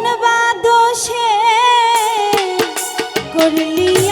কোন বাদোষে করলি